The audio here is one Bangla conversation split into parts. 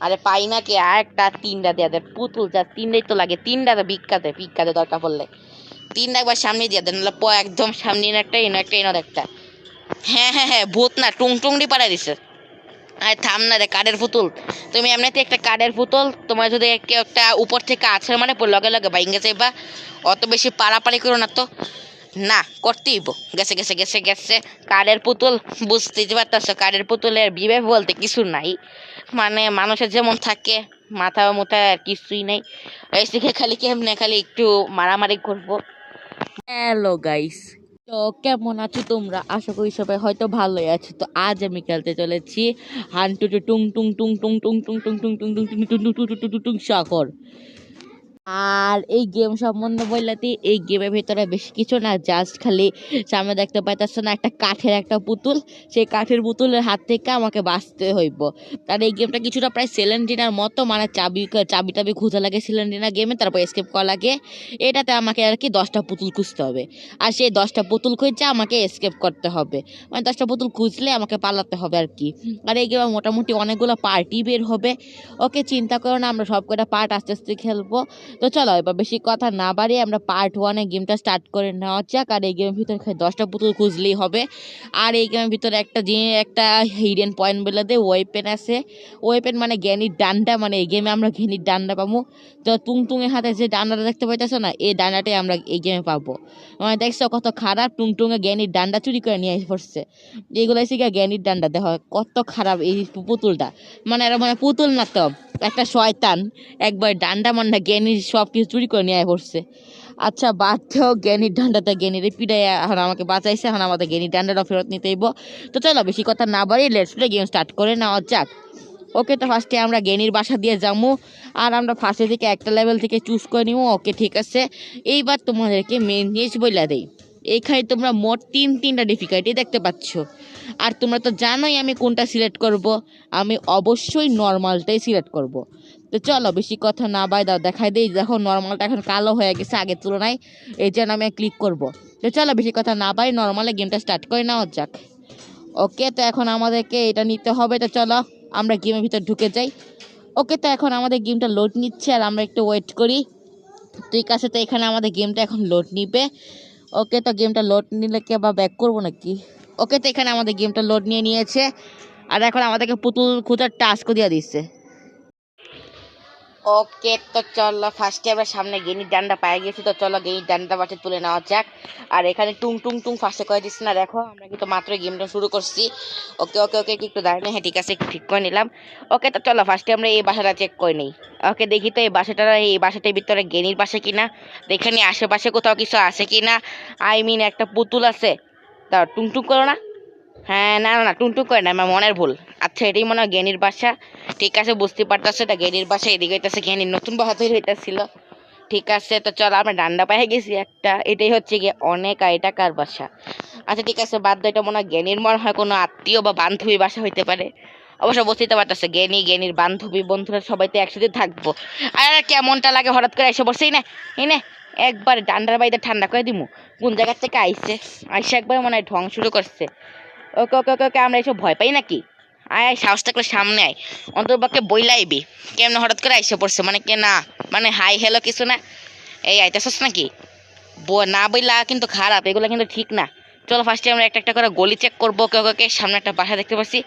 আরে পাই না কি আর একটা তিনটা দেয়া দেয় পুতুল যা, তিনটাই তো লাগে, তিনটা তো ভিক্ষাতে ভিক্ষাতে দরকার পড়লে। তিনটা একবার সামনে দিয়ে দেন নাহলে একদম সামনে এনে একটা, এনো একটা এনো একটা। হ্যাঁ হ্যাঁ হ্যাঁ ভূত না টুং টুং দিয়ে পাড়া দিছে। আরে থাম না রে, কাঠের পুতুল। তুমি এমনিতে একটা কাঠের পুতুল, তোমার যদি একটা উপর থেকে আছে মানে লগে লগে বাইঙ্গে যাইবা। অত বেশি পাড়াপাড়ি করো না তো। না, করতেই বো। গেছে গেছে গেছে গেছে। কাঠের পুতুল, বুঝতেই পারতেছো, কাঠের পুতুলের বিবেক বলতে কিছু নাই। মানে মানুষের যেমন থাকে মাথা মোথা আর কিছুই নেই শিখে খালি কেমনে খালি একটু মারামারি করব হ্যালো গাইস তো কেমন আছো তোমরা আশা করি সবাই হয়তো ভালোই আছো তো আজ আমি খেলতে চলেছি হান টু টুং টুং টুং টুং টুং টুং টুং টুং টুং টুং টুং টুং টুং টুং টুং টুং টুং সাগর আর এই গেম সম্বন্ধে বললাতে এই গেমের ভিতরে বেশি কিছু না জাস্ট খালি সামনে দেখতে পাইতেছ না, একটা কাঠের একটা পুতুল। সেই কাঠের পুতুলের হাত থেকে আমাকে বাঁচতে হইব। আর এই গেমটা কিছুটা প্রায় সেলেন্টিনার মতো মানে চাবি চাবি টাবি খুঁজে লাগে সেলেন্টিনা গেমে তারপর এসকেপ করা লাগে। এটাতে আমাকে আর কি দশটা পুতুল খুঁজতে হবে। আর সেই দশটা পুতুল খুঁজছে আমাকে এসকেপ করতে হবে। মানে দশটা পুতুল খুঁজলে আমাকে পালাতে হবে আর কি। আর এই গেমে মোটামুটি অনেকগুলো পার্টি বের হবে। ওকে, চিন্তা করো না, আমরা সব কটা পার্ট আস্তে আস্তে খেলব। তো চলো, এবার বেশি কথা না বাড়িয়ে আমরা পার্ট ওয়ানে গেমটা স্টার্ট করে নেওয়া যাক, আর এই গেমের ভিতরে দশটা পুতুল খুঁজলেই হবে। আর এই গেমের ভিতরে একটা যে একটা হিডেন পয়েন্ট বলে দে ওয়েপেন আছে। ওয়েপেন মানে জ্ঞানীর ডান্ডা মানে এই গেমে আমরা জ্ঞানীর ডান্ডা পাবো। তো তুঙের হাতে যে ডান্ডাটা দেখতে পাইতেছো না, এই ডান্ডাটাই আমরা এই গেমে পাবো। মানে দেখছ কত খারাপ টুং টুঙে জ্ঞানীর ডান্ডা চুরি করে নিয়ে পড়ছে। এইগুলো এসে জ্ঞানীর ডান্ডা, দেখো কত খারাপ এই পুতুলটা। মানে এরা মানে পুতুল না তো। একটা শয়তান একবার ডান্ডা মান্ডা জ্ঞানীর সব কিছু চুরি করে নিয়ে পড়ছে। আচ্ছা বাদ দাও, জ্ঞানীর ডান্ডাটা জ্ঞানীর পিড়াই এখন আমাকে বাঁচাইছে, এখন আমাদের জ্ঞানীর ডান্ডাটা ফেরত নিতে হইব। তো চলো, বেশি কথা না বাড়ি লেটস প্লে গেম স্টার্ট করে নেওয়া যাক। ওকে, তো ফার্স্টে আমরা জ্ঞানীর বাসা দিয়ে যাব আর আমরা ফার্স্টে থেকে একটা লেভেল থেকে চুজ করে নিব ওকে, ঠিক আছে। এইবার তোমাদেরকে মেন জিনিস বইলা দেই। এইখানে তোমরা মোট তিন, তিনটা ডিফিকাল্টি দেখতে পাচ্ছ। আর তোমরা তো জানোই আমি কোনটা সিলেক্ট করব। আমি অবশ্যই নর্মালটাই সিলেক্ট করব। তো চলো, বেশি কথা না বাই দাও, দেখাই দিই। দেখো নর্মালটা এখন কালো হয়ে গেছে আগের তুলনায়। এই জন্য আমি ক্লিক করব। তো চলো, বেশি কথা না বাই নর্মালে গেমটা স্টার্ট করে নেওয়া যাক। ওকে তো এখন আমাদেরকে এটা নিতে হবে। তো চলো, আমরা গেমের ভিতর ঢুকে যাই। ওকে তো এখন আমাদের গেমটা লোড নিচ্ছে আর আমরা একটু ওয়েট করি। ঠিক আছে, তো এখানে আমাদের গেমটা এখন লোড নিবে। ওকে তো গেমটা লোড নিলে কি বা ব্যাক করব নাকি? ওকে তো এখানে আমাদের গেমটা লোড নিয়ে নিয়েছে। আর এখন আমাদেরকে পুতুল খোঁজার টাস্কও দিয়ে দিচ্ছে। ওকে, তো চলো ফার্স্টে আমরা সামনে গেনির ডান্ডা পায়ে গেছি, তো চলো গেনির ডান্ডা বাটে তুলে নেওয়া যাক। আর এখানে টুং টুং টুং ফার্স্টে করে দিচ্ছি না, দেখো, আমরা কিন্তু মাত্র গেমটা শুরু করছি। ওকে ওকে ওকে, একটু দাঁড়ানো হ্যাঁ ঠিক আছে ঠিক করে নিলাম। ওকে, তো চলো ফার্স্টে আমরা এই বাসাটা চেক করে নিই। ওকে, দেখি তো এই বাসাটা, এই বাসাটার ভিতরে গেনির বাসা কিনা। দেখে নি, আশেপাশে কোথাও কিছু আছে কিনা। আই মিন একটা পুতুল আছে। তা টুং টুং করো না। হ্যাঁ না না টুনটুন করে না, আমার মনের ভুল। আচ্ছা এটাই মনে হয় জ্ঞানীর বাসা ঠিক আছে, বুঝতে পারতেছে, এটা জ্ঞানীর বাসা এদিকে হইতেছে জ্ঞানীর নতুন বাসা তৈরি হইতেছিল। ঠিক আছে, তো চল, আমরা ডান্ডা পায়ে গেছি একটা। এটাই হচ্ছে গিয়ে অনেক টাকার বাসা আচ্ছা ঠিক আছে, বাদ এটা মনে হয় জ্ঞানীর, মনে হয় কোনো আত্মীয় বা বান্ধবী বাসা হইতে পারে। অবশ্য বুঝতে পারতেছে, জ্ঞানী, জ্ঞানীর বান্ধবী, বন্ধুরা সবাই তো একসাথে থাকব। আর, কেমনটা লাগে হঠাৎ করে এসে বসেই না, এই নে। একবার ডান্ডার বাইরে ঠান্ডা করে দিমু। কোন জায়গার থেকে আইসে আইসে একবার মনে হয় ঢং শুরু করছে। ওকে ওকে ওকে ওকে, আমরা এসব ভয় পাই নাকি? আয় আয়, সাহস থাকলে সামনে আয়। অন্তর্বাক্যে বইলাইবি কেমন হঠাৎ করে আইসে পড়ছে? মানে কে না? মানে হাই হ্যালো কিছু না? এই আইতেছস নাকি? না বইলা কিন্তু খারাপ, এগুলো কিন্তু ঠিক না। চলো ফার্স্টে আমরা একটা একটা করে গলি চেক করব। ওকে ওকে ওকে, সামনে একটা বাসা দেখতে পাচ্ছি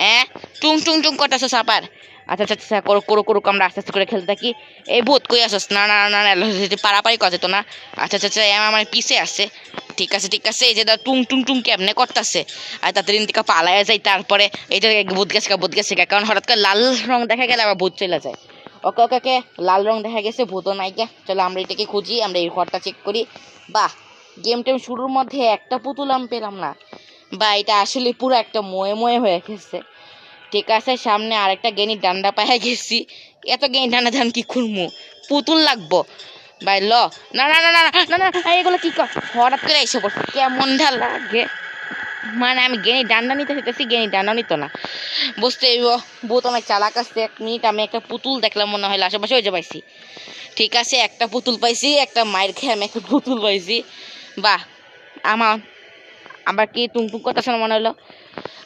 হ্যাঁ টুং টুং টুং করতেছো সাপার আচ্ছা আচ্ছা আচ্ছা করো করো করুক, আমরা আস্তে আস্তে করে খেলতে থাকি। এই ভূত কই আসস? না না না পারাপারি কথা তো না। আচ্ছা আচ্ছা আচ্ছা আমার পিছে আছে। ঠিক আছে ঠিক আছে, এই যে টুং টুং টুং কেমনে করতেছে? আর তাড়াতাড়ি দিকে পালায়া যায়, তারপরে এইটা ভূত গেছে ভূত গেছে কারণ হঠাৎ করে লাল রং দেখা গেলে আবার ভূত চলে যায়। ওকে ওকে ওকে, লাল রং দেখা গেছে, ভূতও নাই গে। চলো, আমরা এটাকে খুঁজি, আমরা এই ঘরটা চেক করি। বাহ গেম টেম শুরুর মধ্যে একটা পুতুল আমি পেলাম না। বা, এটা আসলে পুরো একটা ময়ে ময়ে হয়ে গেছে। ঠিক আছে, সামনে আরেকটা গেনি ডান্ডা পায়ে গেছি। এত গেনি ডান্ডা ধান কি খুলমু? পুতুল লাগবো। ভাই, ল। না না না না না না এগুলো কি কর? হঠাৎ করে এসে পড়ছে। কেমনটা লাগে? মানে আমি গেনি ডান্ডা নিতে চাইতেছি, গেনি ডান্ডা নিত না। বুঝতে বহুত অনেক চালাক আসছে এক মিনিট আমি একটা পুতুল দেখলাম, মনে হয় আশেপাশে ওই যে পাইছি। ঠিক আছে, একটা পুতুল পাইছি, একটা মায়ের খেয়ে আমি একটা পুতুল পাইছি। বাহ আমার আবার কি টুংটুং কথা শোনা মনে হলো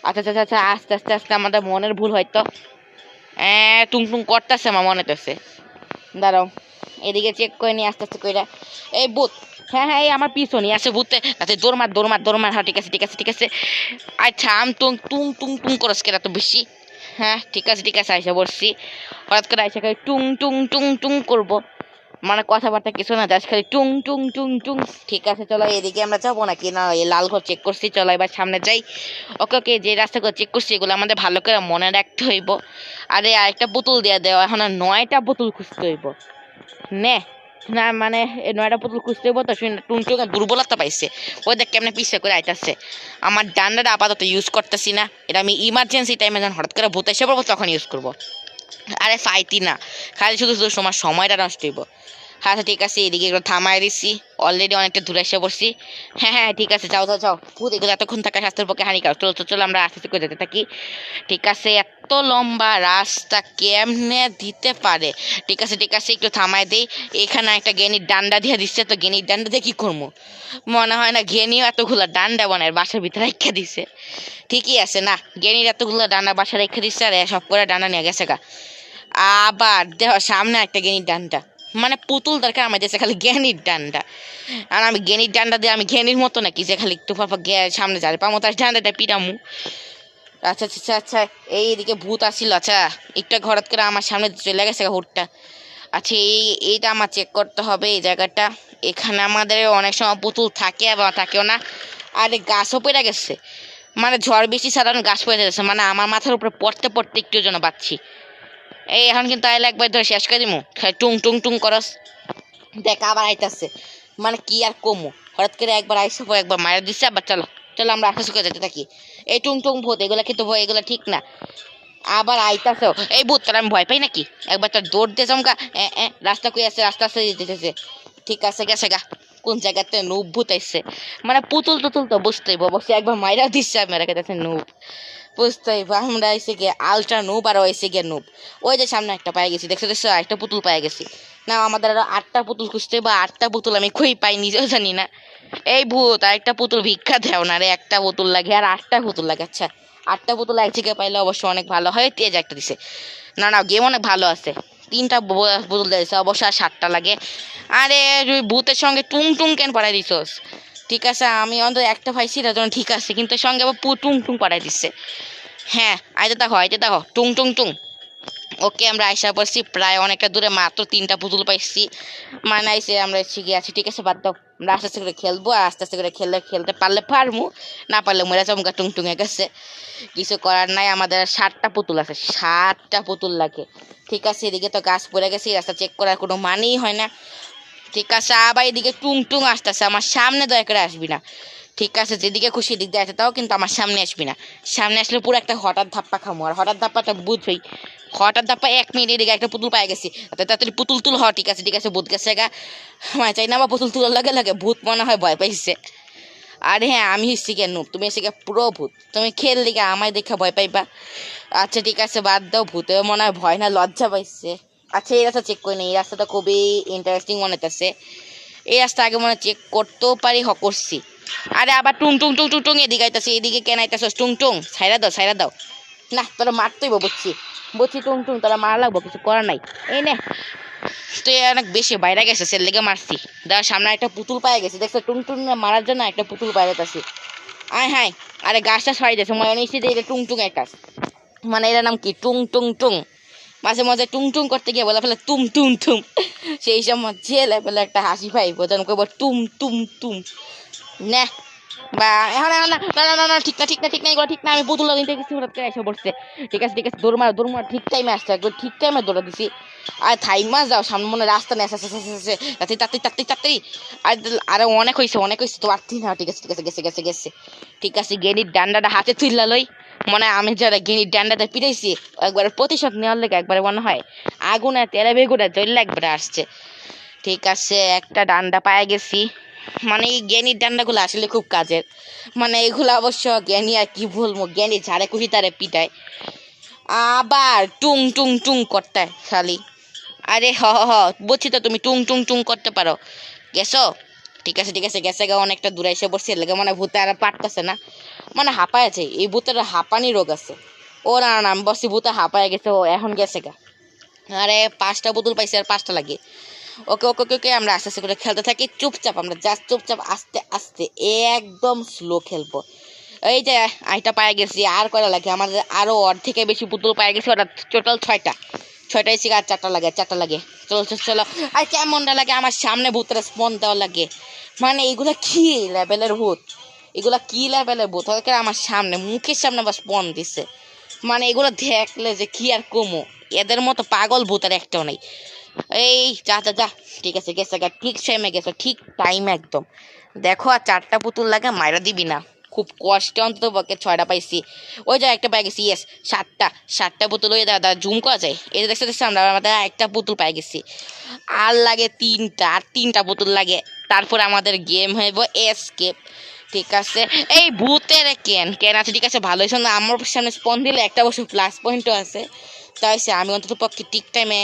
আচ্ছা আচ্ছা আচ্ছা আস্তে আস্তে আস্তে, আমাদের মনের ভুল হয়তো। হ্যাঁ টুং টুং করতেছে আমার মনে হতেছে দাঁড়াও, এদিকে চেক করে নিয়ে আস্তে আস্তে কইরা এই বুথ হ্যাঁ হ্যাঁ এই আমার পিছনে আছে ভূতে। তাতে দৌড় মার দৌড় মার দৌড় মার হ্যাঁ ঠিক আছে ঠিক আছে ঠিক আছে। আচ্ছা আম টুং টুং টুং টুং করস কেন তো বেশি? হ্যাঁ ঠিক আছে ঠিক আছে, আইসা বলছি হঠাৎ করে আইসা খালি টুং টুং টুং টুং করব। মানে কথাবার্তা কিছু না জাস্ট খালি টুং টুং টুং টুং। ঠিক আছে, চলো এদিকে আমরা যাব নাকি? না, এই লাল ঘর চেক করছি, চলো এবার সামনে যাই। ওকে ওকে, যে রাস্তাগুলো চেক করছি, এগুলো আমাদের ভালো করে মনে রাখতে হইব। আরে, আরেকটা বোতল দিয়ে দেওয়া এখন আর নয়টা বোতল খুঁজতে হইব। নে, না মানে নয়টা বোতল খুঁজতে হইব তো, শুনে টুনটুকে দুর্বলতা পাইছে। ওই দেখ কেমনে পিছে করে আইতাছে। আমার ডান্ডাটা আপাতত ইউজ করতেছি না। এটা আমি ইমার্জেন্সি টাইমে যখন হঠাৎ করে ভূত এসে পড়ব, তখন ইউজ করব। আরে ফাইতি না। খালি শুধু শুধু তোমার সময়টা নষ্ট হইব। হ্যাঁ আচ্ছা ঠিক আছে, এদিকে একটু থামাই দিচ্ছি অলরেডি অনেকটা দূরে এসে পড়ছি। হ্যাঁ হ্যাঁ ঠিক আছে, যাও যাও যাও। ভূত এগুলো এতক্ষণ থাকা স্বাস্থ্যের পক্ষে হানিকারক। চলো চলো চলো, আমরা আস্তে করে যেতে থাকি। ঠিক আছে, এত লম্বা রাস্তা কেমনে দিতে পারে? ঠিক আছে ঠিক আছে, একটু থামাই দেই। এখানে একটা গেনির ডান্ডা দিয়ে দিচ্ছে, তো গেনির ডান্ডা দিয়ে কী করব? মনে হয় না গেনিও এতগুলো ডান্ডা বানায়, বাসার ভিতরে রেখে দিছে। ঠিকই আছে, না গেনির এতগুলো ডান্ডা বাসা রেখে দিচ্ছে, আর সব করে ডান্ডা নিয়ে গেছে গা। আবার দেহ সামনে একটা গেনির ডান্ডা। মানে পুতুল দরকার আমার দেশে খালি জ্ঞানীর ডান্ডা। আর আমি জ্ঞানীর ডান্ডা দিয়ে আমি জ্ঞানীর মতো নাকি, যে খালি একটু সামনে যাবে। পামো, তার ডান্ডাটা পিটামু আচ্ছা আচ্ছা আচ্ছা আচ্ছা এই এদিকে ভূত আসছিল আচ্ছা। একটা ঘরত করে আমার সামনে চলে গেছে হুটটা আচ্ছা এই, এইটা আমার চেক করতে হবে এই জায়গাটা। এখানে আমাদের অনেক সময় পুতুল থাকে এবং থাকেও না। আর গাছও পড়ে গেছে। মানে ঝড় বৃষ্টি সাধারণ গাছ পড়ে গেছে। মানে আমার মাথার উপরে পড়তে পড়তে একটু যেন পাচ্ছি এই, এখন কিন্তু আইলে একবার ধরে শেষ করে দিমু। টুং টুং টুং করস। দেখ, আবার আইতাছে। মানে কি আর কমু? হঠাৎ করে একবার আইসে পর একবার মারা দিচ্ছে আবার চলো। চলো, আমরা আকাশ করে যেতে থাকি। এই টুং টুং ভূত, এগুলো কিন্তু ভয় এগুলো ঠিক না। আবার আইতাছে। এই ভূত, তোর আমি ভয় পাই নাকি? একবার তোর দৌড় দিয়ে চমকা রাস্তা কই আছে? রাস্তা আসতে যেতেছে। ঠিক আছে, গেছে গা। কোন জায়গাতে নুব ভূত আইছে? মানে পুতুল টুতুল তো বুঝতেই অবশ্যই একবার মাইরা দিচ্ছে আমি রেখে নুব বুঝতেই আমরা এসে গিয়ে আলট্রা নুব আর এসে গিয়ে নুব ওই যে সামনে একটা পায়ে গেছি, দেখছ দেখছ, একটা পুতুল পায়ে গেছি। না আমাদের আরও আটটা পুতুল খুঁজতে বা আটটা পুতুল আমি খুঁই পাই নিজেও জানি না। এই ভূত, আর একটা পুতুল ভিক্ষা দেও না রে, একটা পুতুল লাগে, আর আটটা পুতুল লাগে। আচ্ছা আটটা পুতুল এক জায়গায় পাইলে অবশ্য অনেক ভালো হয়, তেজ একটা দিছে। না না, গেম অনেক ভালো আছে। তিনটা পুতুল দিয়েছে অবশ্য আর সাতটা লাগে। আরে, তুই ভূতের সঙ্গে টুং টুং কেন পাঠাই দিছস? ঠিক আছে, আমি অন্তত একটা পাইছি, তার জন্য ঠিক আছে, কিন্তু সঙ্গে আবার টুং টুং পাঠাই দিচ্ছে হ্যাঁ আইতে দেখো আইতে দেখো, টুং টুং টুং। ওকে, আমরা আইসা পড়ছি প্রায় অনেকটা দূরে, মাত্র তিনটা পুতুল পাইছি। মানে আইসে আমরা শিখে আছি, ঠিক আছে, বাদ দাও। আমরা আস্তে আস্তে করে খেলব আস্তে আস্তে করে খেললে, খেলতে পারলে পারমু, না পারলে মরে চমকা টুং, টুঙে, গেছে। কিছু করার নাই, আমাদের ষাটটা পুতুল আছে ষাটটা পুতুল লাগে। ঠিক আছে, এদিকে তো গাছ পড়ে গেছে, রাস্তা চেক করার কোনো মানেই হয় না। ঠিক আছে, আবার এদিকে টুং টুং আসতেছে, আমার সামনে দয়া করে আসবি না। ঠিক আছে, যেদিকে খুশি দিক দিয়ে তাও কিন্তু আমার সামনে আসবি না। সামনে আসলে পুরো একটা হঠাৎ ধাপ্পা খামো। আর হঠাৎ ধাপ্পাটা বুঝবই হঠাৎ ধাপ্পা এক মিনিট এদিকে একটা পুতুল পাই গেছি। তাড়াতাড়ি পুতুল তুল হ ঠিক আছে ঠিক আছে, ভূত গেছে গা। আমার চাই না আমার পুতুল তুলার লাগে লাগে, ভূত মনে হয় ভয় পাইছে। আরে হ্যাঁ আমি হচ্ছি কেন? তুমি এসে গিয়ে পুরো ভূত। তুমি খেল দিকে আমায় দেখে ভয় পাইবা। আচ্ছা ঠিক আছে, বাদ দাও, ভূতে মনে হয় ভয় না, লজ্জা পাইছে। আচ্ছা এই রাস্তা চেক করে নি। এই রাস্তাটা খুবই ইন্টারেস্টিং মনে হচ্ছে এই রাস্তা আগে মনে হয় চেক করতেও পারি, হ, করছি। আরে আবার টুং টুং টুং টুং টুং এদিকে আইতাছে, এদিকে কেন আইতাছস? টুং টুং সাইরা দাও সাইরা দাও। না, তোরা মারতেই বুঝছি। বুঝছি টুং টুং, তোরা মারা লাগবো, কিছু করার নাই। এই নে। তুই অনেক বেশি বাইরে গেছে সে লেগে মারছি। দেওয়ার সামনে একটা পুতুল পায়ে গেছে, দেখছ? টুং টুং মারার জন্য একটা পুতুল পায়ে যাচ্ছে আয় হাই আরে গাছটা সরাই যাচ্ছে মনে যে এটা টুং টুং একটা মানে এটার নাম কি? টুং টুং টুং। মাঝে মাঝে টুং টুং করতে গিয়ে বলে ফেলে তুম তুম তুম সেই সময় যে লেভেলে একটা হাসি পাই বোঝানো করব টুম তুম তুম না। এখন এখন, না না না না ঠিক না ঠিক না ঠিক না, এগুলো ঠিক না, আমি পুতুল হঠাৎ করে এসে পড়ছে ঠিক আছে ঠিক আছে, দৌড় মার দৌড় মার, ঠিক টাইমে আসছে, একবার ঠিক টাইমে দৌড়া দিছি। আর থাই যাও, সামনে মনে রাস্তা নেই, আসে আর আরে অনেক হয়েছে অনেক হয়েছে তো ঠিক আছে ঠিক আছে, গেছে গেছে গেছে। ঠিক আছে, গেনির ডান্ডাটা হাতে তুললা লই। মনে হয় আমি যারা গেনির ডান্ডাতে পিটাইছি, একবার প্রতিশোধ নেওয়ার লেগে একবারে মনে হয় আগুনে তেলে বেগুনে জ্বললে একবারে আসছে। ঠিক আছে, একটা ডান্ডা পায়ে গেছি। মানে এই জ্ঞানীর ডান্ডাগুলো আসলে খুব কাজের। মানে এগুলো অবশ্য জ্ঞানী আর কি বলব জ্ঞানী ঝাড়ে খুশি তারে পিটায়। আবার টুং টুং টুং করতে খালি। আরে হ হ বুঝছি তো তুমি টুং টুং টুং করতে পারো। গেছো? ঠিক আছে ঠিক আছে গেছে গা অনেকটা দূরে এসে বসছে লেগে মানে ভূতে আর পারতেছে না। মানে হাঁপায় আছে এই ভূতের হাঁপানি রোগ আছে। ও না না, বসছি ভূতে হাঁপায় গেছে ও এখন গেছে গা। আরে পাঁচটা বোতল পাইছে আর পাঁচটা লাগে। ওকে ওকে ওকে ওকে, আমরা আস্তে আস্তে করে খেলতে থাকি। চুপচাপ, আমরা জাস্ট চুপচাপ আস্তে আস্তে, একদম স্লো খেলব। এই যে, আইটা পায়ে গেছি, আর কয়টা লাগে? আমাদের আরও অর্ধেকের বেশি পুতুল পায়ে গেছি ওটা টোটাল ছয়টা। ছয়টা এসে আর চারটা লাগে চারটা লাগে। চলো চলো চলো। আর কেমনটা লাগে? আমার সামনে ভূতের স্পন দেওয়া লাগে। মানে এগুলো কি লেভেলের ভূত? এগুলা কি লেভেলের ভূত? ওকে আমার সামনে, মুখের সামনে আবার স্পন দিছে। মানে এগুলো দেখলে যে কি আর কমো? এদের মতো পাগল ভূত আর একটাও নেই। এই, যা যা যা। ঠিক আছে গেছে গা ঠিক টাইমে গেছো, ঠিক টাইম একদম। দেখো, আর চারটা পুতুল লাগে, মাইরা দিবি না। খুব কষ্টে অন্তত পক্ষে ছয়টা পাইছি। ওই যা একটা পাই গেছি ইয়েস সাতটা। সাতটা পুতুল, ওই দাদা, জুম করা যায়? এই দেখতে দেখছি আমরা আমাদের একটা পুতুল পাই গেছি। আর লাগে তিনটা, আর তিনটা পুতুল লাগে। তারপর আমাদের গেম হইব এসকেপ ঠিক আছে? এই ভূতের কেন? কেন আছে? ঠিক আছে, ভালোই হয়েছে না, আমার সামনে স্পন দিলে একটা বছর প্লাস পয়েন্টও আছে। তাই সে, আমি অন্তত পক্ষে ঠিক টাইমে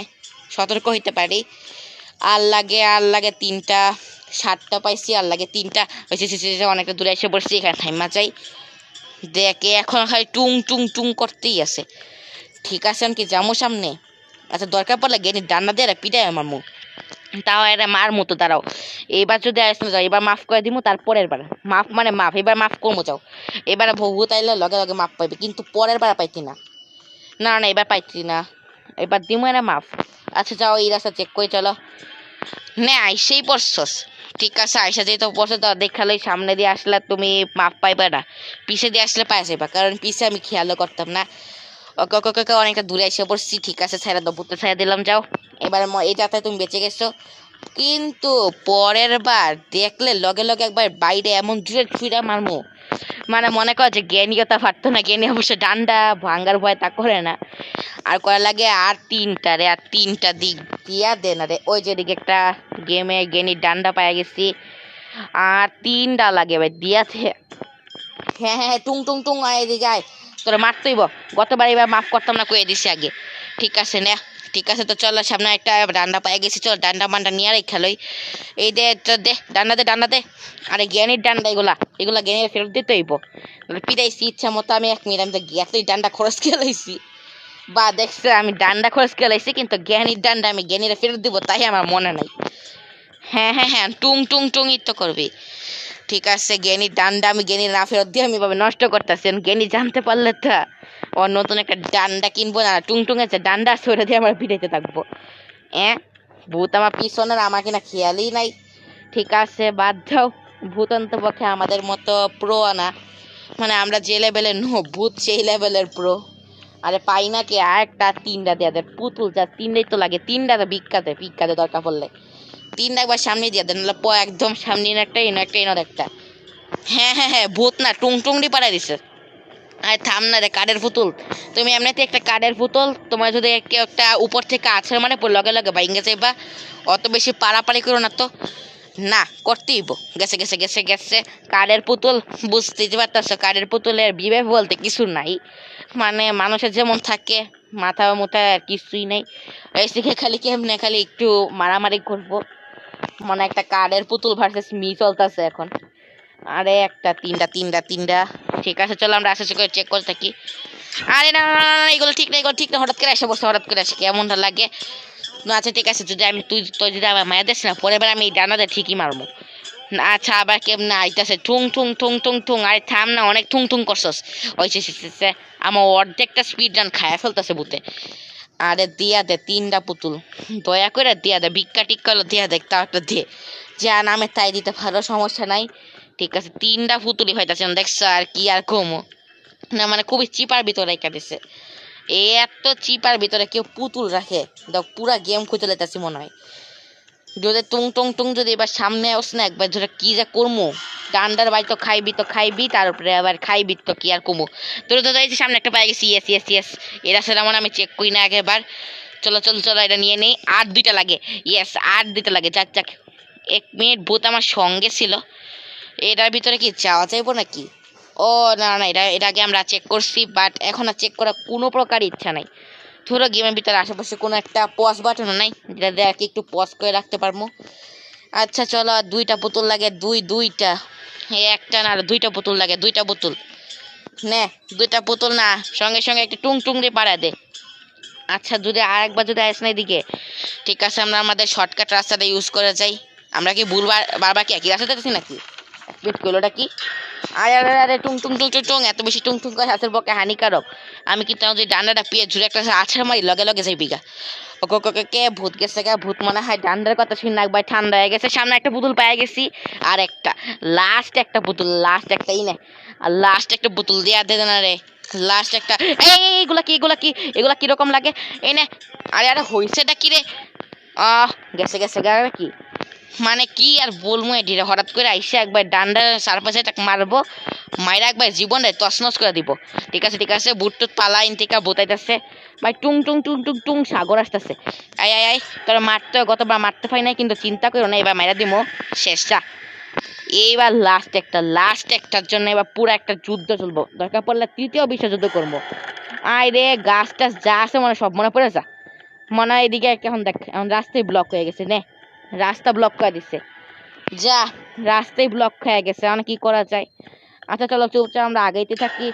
সতর্ক হইতে পারি। আর লাগে আর লাগে তিনটা, সাতটা পাইছি, আর লাগে তিনটা। অনেকটা দূরে এসে পড়ছি এখানে থাইমা চাই দেখে এখন খালি টুং টুং টুং করতেই আছে। ঠিক আছে আমি কি যাব সামনে? আচ্ছা দরকার পড়লে গেনি ডান্না দিয়ে পিটাই আমার মুখ। তাও এটা মার মতো, দাঁড়াও। এবার যদি আসলে যাও, এবার মাফ করে দিব তারপরের বার। মাফ মানে মাফ, এবার মাফ করব যাও। এবার ভূত তাইলে লগে লগে মাফ পাইবে, কিন্তু পরের বার পাইতি না। না না, এবার পাইতি না। এবার দিমো না মাফ। আচ্ছা যাও এই রাস্তা চেক করে চলো। না আইসেই পড়ছস। ঠিক আছে আইসা যেহেতু পড়ছো তো দেখালেই সামনে দিয়ে আসলে তুমি মাপ পাইবে না। পিছে দিয়ে আসলে পাই যাবে কারণ পিছে আমি খেয়ালও করতাম না। ওকে ওকে ওকে, অনেকটা দূরে এসে পড়ছি। ঠিক আছে ছেড়ে দাও ভূতে ছেড়ে দিলাম যাও। এবার এই যাত্রায় তুমি বেঁচে গেছো। কিন্তু পরের বার দেখলে লগে লগে একবার বাইরে এমন জুড়ে ফিরে মারমু। মানে মনে কর যে জ্ঞানী কথা পারতো না, জ্ঞানী অবশ্য ডান্ডা ভাঙ্গার ভয় তা করে না। আর করা লাগে, আর তিনটা রে, আর তিনটা দিক দিয়া দে না রে। ওই যে দিকে একটা গেমে জ্ঞানী ডান্ডা পাই গেছি। আর তিনটা লাগে ভাই দিয়াছে হ্যাঁ হ্যাঁ টুং টুং টুং, আয় এদিকে আয়। তোরা মারতেইব। গতবার এবার মাফ করতাম না কয়ে দিছি আগে। ঠিক আছে, না। ঠিক আছে, তো চলো, সামনে একটা ডান্ডা পায়ে গেছি, চল, ডান্ডা মান্ডা নিয়ে আর খেলোই এই দে দে, ডান্ডা দে ডান্ডা দে। আরে জ্ঞানীর ডান্ডা এগুলা এগুলা জ্ঞানীর ফেরত দিতে হইব। পিটাইছি, ইচ্ছা মতো আমি এক মিনিট, আমি তো এতই ডান্ডা খরচ খেলাইছি বা দেখছে, আমি ডান্ডা খরচ খেলাইছি কিন্তু জ্ঞানীর ডান্ডা আমি জ্ঞানীরা ফেরত দিব, তাই আমার মনে নাই। হ্যাঁ হ্যাঁ হ্যাঁ টুং টুং টুং তো করবি। ঠিক আছে জ্ঞানী ডান্ডা আমি জ্ঞানী না ফেরত দিয়ে আমি ভাবে নষ্ট করতেছি জ্ঞানী জানতে পারলে তো। ও নতুন একটা ডান্ডা কিনবো না টুং টুং আছে, ডান্ডা সরে দিয়ে আমার পিঠাইতে থাকব। হ্যাঁ ভূত আমার পিছনের, আমাকে না খেয়ালই নাই। ঠিক আছে, বাদ দাও। ভূত অন্তপক্ষে আমাদের মতো প্রো না। মানে আমরা যে লেভেলের নো, ভূত সেই লেভেলের প্রো আরে পাই না কি? আর একটা তিনটা দেয়া দেয় পুতুল যা, তিনটাই তো লাগে। তিনটা তো ভিক্ষাতে ভিক্ষাতে দরকার পড়লে। তিনটা একবার সামনে দিয়ে দেন নাহলে প একদম সামনে একটা এনো একটা এনে একটা। হ্যাঁ হ্যাঁ হ্যাঁ ভূত না টুং টুং দিয়ে পাড়াই দিছে। আরে থাম না রে, কাঠের পুতুল। তুমি এমনিতে একটা কাঠের পুতুল, তোমার যদি একটা উপর থেকে আছে মানে লগে লগে লগে বাইঙ্গে যাইবা, অত বেশি পাড়াপাড়ি করো না তো। না, করতেই বো। গেছে গেছে গেছে গেছে। কাঠের পুতুল, বুঝতেই পারতেছো, কাঠের পুতুলের বিবেক বলতে কিছু নাই। মানে মানুষের যেমন থাকে, মাথা মুথা আর কিছুই নেই। এই শিখে খালি কেমনে খালি একটু মারামারি করব। মানে একটা কাঠের পুতুল ভার্সেস মি চলতেছে এখন। আরে একটা তিনটা তিনটা তিনটা। ঠিক আছে চলো আমরা আস্তে করে চেক করে থাকি। আরে না এগুলো ঠিক না এগুলো ঠিক না হঠাৎ করে এসে বসে হঠাৎ করে আসে কেমনটা লাগে? আচ্ছা ঠিক আছে যদি আমি তুই তুই যদি আমার মায়া দিস না বার আমি এই ডানাতে ঠিকই মারবো। আচ্ছা আবার কেমন আইতাছে ঠুং ঠুং ঠুং ঠুং ঠুং আরে থাম না অনেক ঠুং ঠুং করছস। ওই সে, আমার অর্ধেকটা স্পিড রান খায়া ফেলতেছে বুতে আরে দিয়া দে তিনটা পুতুল। দয়া করে দিয়া দে ভিক্ষা টিক্কা দিয়া দে তাও একটা দে। যা নামে তাই দিতে ভালো সমস্যা নাই। ঠিক আছে, তিনটা পুতুলি হইতাছে দেখছ আর কি আর কমো। না মানে খুবই চিপার ভিতরে রেখে দিছে। এত চিপার ভিতরে কেউ পুতুল রাখে, দেখ, পুরা গেম খুঁজে লেতেছি মনে হয়। যদি টুং টুং টুং যদি এবার সামনে আস না, একবার ধরে কি যা করব ডান্ডার বাড়ি তো খাইবি তো খাইবি তার উপরে আবার খাইবি তো কি আর কমু? তোর তো এই সামনে একটা পাই গেছি ইয়েস ইয়েস ইয়েস এরা সেটা মানে আমি চেক করি না একবার। চলো চলো চলো, এটা নিয়ে নেই। আর দুইটা লাগে। ইয়েস আর দুইটা লাগে। যাক যাক। এক মিনিট, ভূত আমার সঙ্গে ছিল। এটার ভিতরে কি চাওয়া চাইব নাকি? ও, না না এটা এটা আগে আমরা চেক করছি বাট এখন আর চেক করার কোনো প্রকার ইচ্ছা নাই। ধরো গেমের ভিতরে আশেপাশে কোনো একটা পজ বাটনও নাই, যেটা কি একটু পজ করে রাখতে পারব। আচ্ছা চলো, আর দুইটা পুতুল লাগে, দুই, দুইটা। একটা না, আর দুইটা পুতুল লাগে, দুইটা পুতুল নে, দুইটা পুতুল না, সঙ্গে সঙ্গে একটু টুং টুং দিয়ে পাড়া দে। আচ্ছা যদি আরেকবার যদি আসে না এদিকে। ঠিক আছে, আমরা আমাদের শর্টকাট রাস্তাটা ইউজ করে যাই। আমরা কি ভুলবার বারবার কি একই রাস্তা যাচ্ছি নাকি? স্পিড করলোটা কি? আরে আরে আরে টুং টুং টুং টুং এত বেশি টুং টুং করে হাতের পক্ষে হানিকারক। আমি কিন্তু আমার যে ডান্ডাটা পেয়ে ঝুড়ে একটা আছাড় মারি লগে লগে যাই বিঘা। ওকে ওকে কে ভূত গেছে কে ভূত মনে হয় ডান্ডার কথা শুনে একবার ঠান্ডা হয়ে গেছে। সামনে একটা পুতুল পেয়ে গেছি আর একটা লাস্ট একটা পুতুল লাস্ট একটাই না আর লাস্ট একটা পুতুল দেয়া দে না রে। লাস্ট একটা এই এই, এই, এগুলা কি এগুলা কি এগুলা কীরকম লাগে? এই নে আরে আরে হইছেটা কি রে? আহ গেছে গেছে গেছে কি? মানে কি আর বলব এটিরে? হঠাৎ করে আইসে একবার ডান্ডা সারপাশে টাক মারবো, মাইরা একবার জীবনে তছনছ করে দিব। ঠিক আছে ঠিক আছে, বুট টুট পালা ইন থেকে বোতাইতেছে। ভাই, টুং টুং টুং টুং টুং, সাগর আসতেছে। আই আই আই তোরা মারতে, গতবার মারতে পাই নাই, কিন্তু চিন্তা করো না, এবার মাইরা দিমো। শেষটা এইবার লাস্ট একটা লাস্ট একটার জন্য এবার পুরো একটা যুদ্ধ চলবো। দরকার পড়লে তৃতীয় বিশ্বযুদ্ধ করব। আয় রে, গাছ টাছ যা আছে মনে সব মনে পড়ে যা। মনে হয় এদিকে এখন দেখ, এখন রাস্তায় ব্লক হয়ে গেছে, নে। রাস্তা ব্লক করে দিচ্ছে যা রাস্তায় ব্লক হয়ে গেছে এখন কি করা যায় আচ্ছা চলো চুপচাপ আমরা আগাইতে থাকি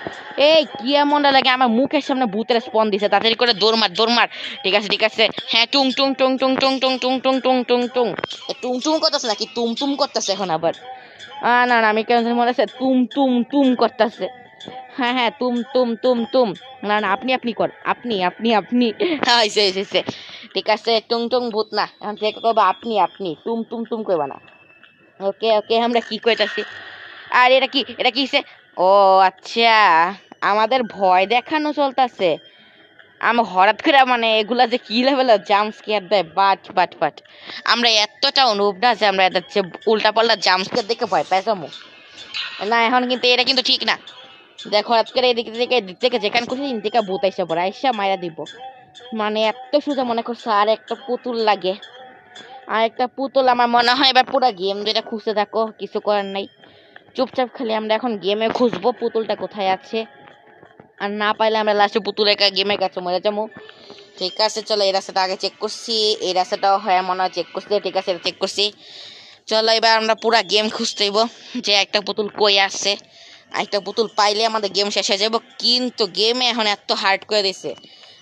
এই কি এমনটা লাগে আমার মুখের সামনে ভূতের স্পন দিছে তাড়াতাড়ি করে দৌড় মার ঠিক আছে ঠিক আছে হ্যাঁ টুং টুং টুং টুং টুং টুং টুং টুং টুং টুং টুং টুং টুং করতেছে নাকি তুম তুম করতেছে এখন আবার না না আমি কেন মনে হচ্ছে তুম তুম তুম করতেছে হ্যাঁ হ্যাঁ তুম তুম তুম তুম না না আপনি আপনি কর আপনি আপনি আপনি হ্যাঁ হয়েছে হয়েছে। ঠিক আছে, টুং টুং ভূত না। এখন থেকে করব আপনি আপনি, টুম টুম তুম করবা না। ওকে ওকে, আমরা কি কইতাছি? আর এটা কি এটা কি? ও আচ্ছা আমাদের ভয় দেখানো চলতেছে। আমি হঠাৎ করে মানে এগুলা যে কি লেভেলের জাম্প স্কেয়ার দেয়, বাট বাট বাট। আমরা এতটা অনুভব না যে আমরা এদের যে উল্টা পাল্টা জাম্প স্কেয়ার দেখে ভয় পাই যাব না, এখন কিন্তু এটা কিন্তু ঠিক না। দেখ, হঠাৎ করে এদিকে যেখানে খুশি, এদিক থেকে ভূত আইসা পড়ে, আইসা মায়েরা দিব। মানে এত সোজা মনে করছে, আর একটা পুতুল লাগে। আর একটা পুতুল আমার মনে হয় এবার পুরো গেম যেটা খুঁজতে থাকো, কিছু করার নাই। চুপচাপ খালি আমরা এখন গেমে খুঁজবো, পুতুলটা কোথায় আছে। আর না পাইলে আমরা লাস্টে পুতুলের গেমের কাছে মরে যাব। ঠিক আছে, চলো এই রাস্তাটা আগে চেক করছি। এই রাস্তাটাও হয় মনে হয় চেক করছি, ঠিক আছে চেক করছি। চলো এবার আমরা পুরা গেম খুঁজতেইব যে একটা পুতুল কই আসছে একটা পুতুল পাইলে আমাদের গেম শেষ হয়ে যাব। কিন্তু গেমে এখন এত হার্ড করে দিছে।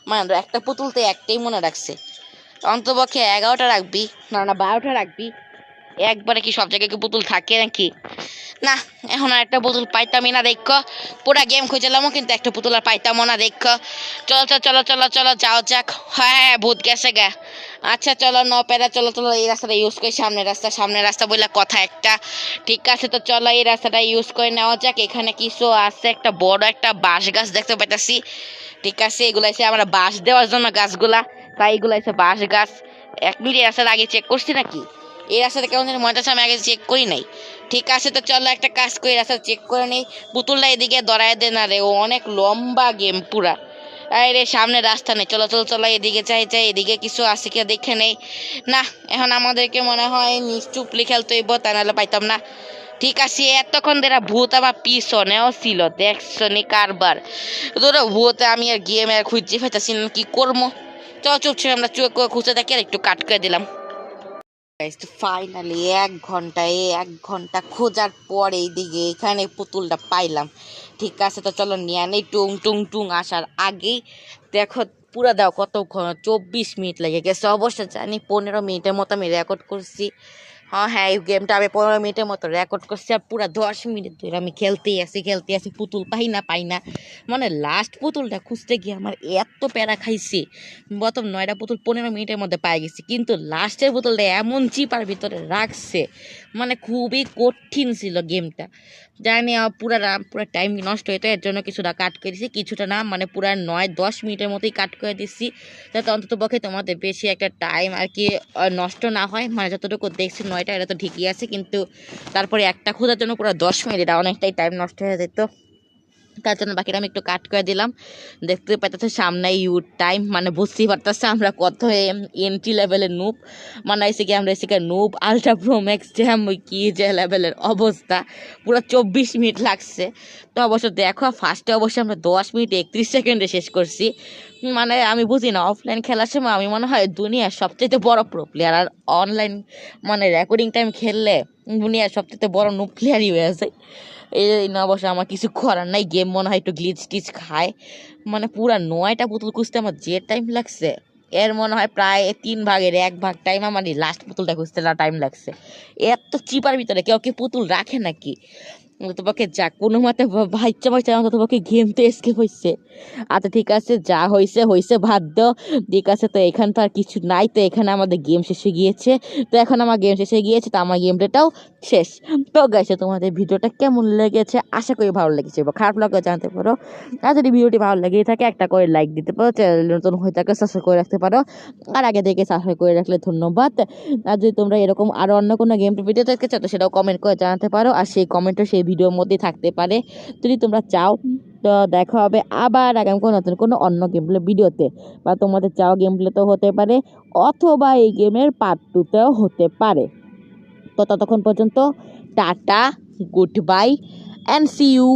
মানে একটা পুতুলতে একটাই মনে রাখছে। অন্তপক্ষে এগারোটা রাখবি না না বারোটা রাখবি। একবারে কি সব জায়গায় কি পুতুল থাকে নাকি? না, এখন আর একটা পুতুল পাইতামই না, দেখো। পুরা গেম খুঁজলামও কিন্তু একটা পুতুল আর পাইতামও না, দেখো। চলো চলো চলো চলো চলো যাও যাক। হ্যাঁ হ্যাঁ ভূত গেছে গা। আচ্ছা চলো, ন প্যারা, চলো চলো, এই রাস্তাটা ইউজ করি, সামনের রাস্তা সামনের রাস্তা বললে কথা একটা। ঠিক আছে, তো চলো, এই রাস্তাটা ইউজ করে নেওয়া যাক। এখানে কিছু আছে, একটা বড় একটা বাঁশ গাছ দেখতে পাইতাছি। ঠিক আছে, এগুলো এসে আমরা বাঁশ দেওয়ার জন্য গাছগুলা। তাই এগুলো এসে বাঁশ গাছ। এক মিনিট এই রাস্তাটা আগে চেক করছি নাকি? এই রাস্তাটা কেমন মনে হচ্ছে আমি আগে চেক করি নাই। ঠিক আছে তো চলো একটা কাজ করি, রাস্তা চেক করে নেই। পুতুলটা এদিকে দড়ায় দে না রে, ও অনেক লম্বা গেম পুরা। আরে রে, সামনে রাস্তা নেই। চলো চলো চলো, এদিকে চাই চাই এদিকে কিছু আছে কি দেখে নেই। না, এখন আমাদেরকে মনে হয় নিশ্চুপলি খেলতে হইব, তা নাহলে পাইতাম না। ঠিক আছে, এতক্ষণ ধরে ভূত আমার পিছনেও ছিল, দেখছ নি কারবার? ধরো ভূত আমি আর গেম আর খুঁজছি ফেটাছি না, কি করব? চল, চুপ ছিল আমরা চুপ করে খুঁজে থাকি আর একটু কাট করে দিলাম। ফাইনালি এক ঘন্টায়, এক ঘণ্টা খোঁজার পর এইদিকে এখানে পুতুলটা পাইলাম। ঠিক আছে, তো চলো নিয়ে নেই টুং টুং টুং আসার আগেই দেখো, পুরা দাও কত ঘন চব্বিশ মিনিট লেগে গেছে। অবশ্য জানি পনেরো মিনিটের মতো আমি রেকর্ড করছি। হ্যাঁ হ্যাঁ এই গেমটা আমি পনেরো মিনিটের মতো রেকর্ড করছি আর পুরো দশ মিনিট ধরে আমি খেলতেই আসি খেলতে আসি পুতুল পাই না পাই না। মানে লাস্ট পুতুলটা খুঁজতে গিয়ে আমার এত প্যারা খাইছি। প্রথম নয়টা পুতুল পনেরো মিনিটের মধ্যে পাই গেছি, কিন্তু লাস্টের পুতুলটা এমন চিপার ভিতরে রাখছে। মানে খুবই কঠিন ছিল গেমটা। জানি পুরা পুরো টাইম নষ্ট হতো এর জন্য কিছুটা কাট করে দিছি। কিছুটা না মানে পুরা নয়, দশ মিনিটের মতোই কাট করে দিচ্ছি যাতে অন্তত পক্ষে তোমাদের বেশি একটা টাইম আর কি নষ্ট না হয়। মানে যতটুকু দেখছি নয়টা, এটা তো ঠিকই আছে। কিন্তু তারপরে একটা খোঁজার জন্য পুরো দশ মিনিট, এটা অনেকটাই টাইম নষ্ট হয়ে যেত। তার জন্য বাকিটা আমি একটু কাট করে দিলাম। দেখতে পাইতেছে সামনে ইউ টাইম মানে বুঝতেই পারতেছে আমরা কত এন্ট্রি লেভেলের নুব মানে এসে কি আমরা এসে noob ultra pro max jam ওই কি যে লেভেলের অবস্থা। পুরো চব্বিশ মিনিট লাগছে। তো অবশ্য দেখো ফার্স্টে অবশ্যই আমরা দশ মিনিট একত্রিশ সেকেন্ডে শেষ করছি। মানে আমি বুঝি না অফলাইন খেলার সময় আমি মনে হয় দুনিয়ার সবচেয়ে বড় প্রো প্লেয়ার আর অনলাইন মানে রেকর্ডিং টাইম খেললে দুনিয়ার সবচেয়ে বড় নুব প্লেয়ারই হয়ে যায় এই না বসে আমার কিছু করার নাই গেম মনে হয় একটু গ্লিচ টিচ খায় মানে পুরা নয়টা পুতুল খুঁজতে আমার যে টাইম লাগছে, এর মনে হয় প্রায় তিন ভাগের এক ভাগ টাইম আমার লাস্ট পুতুলটা খুঁজতে টাইম লাগছে। এত চিপার ভিতরে কেউ কি পুতুল রাখে নাকি? তোমাকে যা কোনো মতে বাচ্চা বাচ্চা আমার তোমাকে গেম তো এসকে হয়েছে আচ্ছা ঠিক আছে, যা হয়েছে হয়েছে ভাত ঠিক আছে, তো এখানে তো আর কিছু নাই, তো এখানে আমাদের গেম শেষে গিয়েছে। তো এখন আমার গেম শেষে গিয়েছে, তো আমার গেম প্লেটাও শেষ। তো গেছে তোমাদের ভিডিওটা কেমন লেগেছে? আশা করি ভালো লেগেছে, বা খারাপ লাগলে জানতে পারো। আর যদি ভিডিওটি ভালো লেগে থাকে, একটা করে লাইক দিতে পারো চ্যানেল নতুন হয়ে থাকে সাবস্ক্রাইব করে রাখতে পারো। আর আগে থেকে সাবস্ক্রাইব করে রাখলে ধন্যবাদ। আর যদি তোমরা এরকম আরও অন্য কোনো গেম ভিডিও তো সেটাও কমেন্ট করে জানাতে পারো। আর সেই কমেন্টও সেই ভিডিওর মধ্যে থাকতে পারে। যদি তোমরা চাও তো দেখা হবে আবার আগামী কোনো নতুন কোনো অন্য গেম প্লে ভিডিওতে। বা তোমাদের চাও গেম তো হতে পারে অথবা এই গেমের পার্ট টুতেও হতে পারে। তো ততক্ষণ পর্যন্ত tata good bye and see you